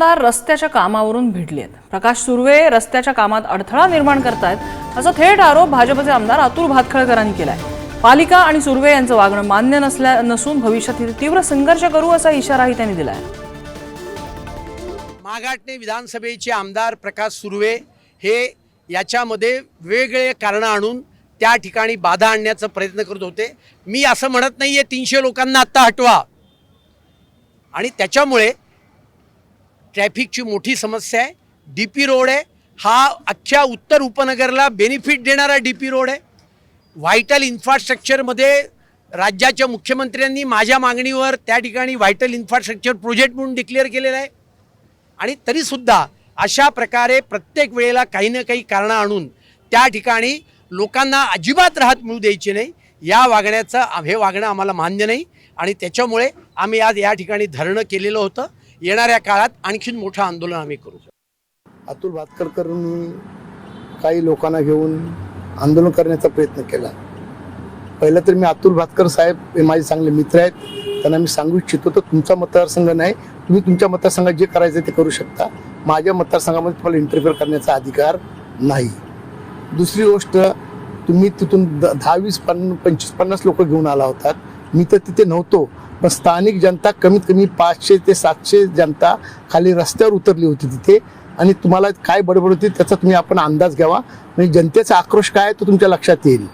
आमदार रस्त्याच्या कामावरून भिडले आहेत प्रकाश सुर्वे रस्त्याच्या कामात अडथळा निर्माण करतायत असा थेट आरोप भाजपचे आमदार अतुल भातखळकरांनी केलाय. पालिका आणि सुर्वे यांचं वागणं मान्य नसल्या नसून भविष्यातील तीव्र संघर्ष करू असा इशाराही त्यांनी दिलाय. माघाटने विधानसभेचे आमदार प्रकाश सुर्वे हे याच्यामध्ये वेगवेगळे कारणं आणून त्या ठिकाणी बाधा आणण्याचा प्रयत्न करत होते. मी असं म्हणत नाही आहे तीनशे लोकांना आत्ता हटवा. आणि त्याच्यामुळे ट्रॅफिकची मोठी समस्या आहे. डी पी रोड आहे. हा अख्ख्या उत्तर उपनगरला बेनिफिट देणारा डी पी रोड आहे. व्हायटल इन्फ्रास्ट्रक्चरमध्ये राज्याच्या मुख्यमंत्र्यांनी माझ्या मागणीवर त्या ठिकाणी व्हायटल इन्फ्रास्ट्रक्चर प्रोजेक्ट म्हणून डिक्लेअर केलेला आहे. आणि तरीसुद्धा अशा प्रकारे प्रत्येक वेळेला काही ना काही कारणं आणून त्या ठिकाणी लोकांना अजिबात राहत मिळू द्यायची नाही. या वागण्याचं हे वागणं आम्हाला मान्य नाही. आणि त्याच्यामुळे आम्ही आज या ठिकाणी धरणं केलेलं होतं. येणाऱ्या काळात आणखीन मोठं आंदोलन आम्ही करू अतुल भातकरकरांनी काही लोकांना घेऊन आंदोलन करण्याचा प्रयत्न केला. पहिलं तर मी अतुल भातकर साहेब हे माझे चांगले मित्र आहेत. त्यांना मी सांगू इच्छितो तर तुमचा मतदारसंघ नाही तुम्ही तुमच्या मतदारसंघात जे करायचं ते करू शकता. माझ्या मतदारसंघामध्ये तुम्हाला इंटरफिअर करण्याचा अधिकार नाही. दुसरी गोष्ट तुम्ही तिथून द- दहा वीस पन्न पंचवीस पन्नास लोक घेऊन आला होतात. मी तर तिथे नव्हतो. पण स्थानिक जनता कमीत कमी पाचशे ते सातशे जनता खाली रस्त्यावर उतरली होती तिथे. आणि तुम्हाला काय बडबड होती त्याचा तुम्ही आपण अंदाज घ्यावा. म्हणजे जनतेचा आक्रोश काय आहे तो तुमच्या लक्षात येईल.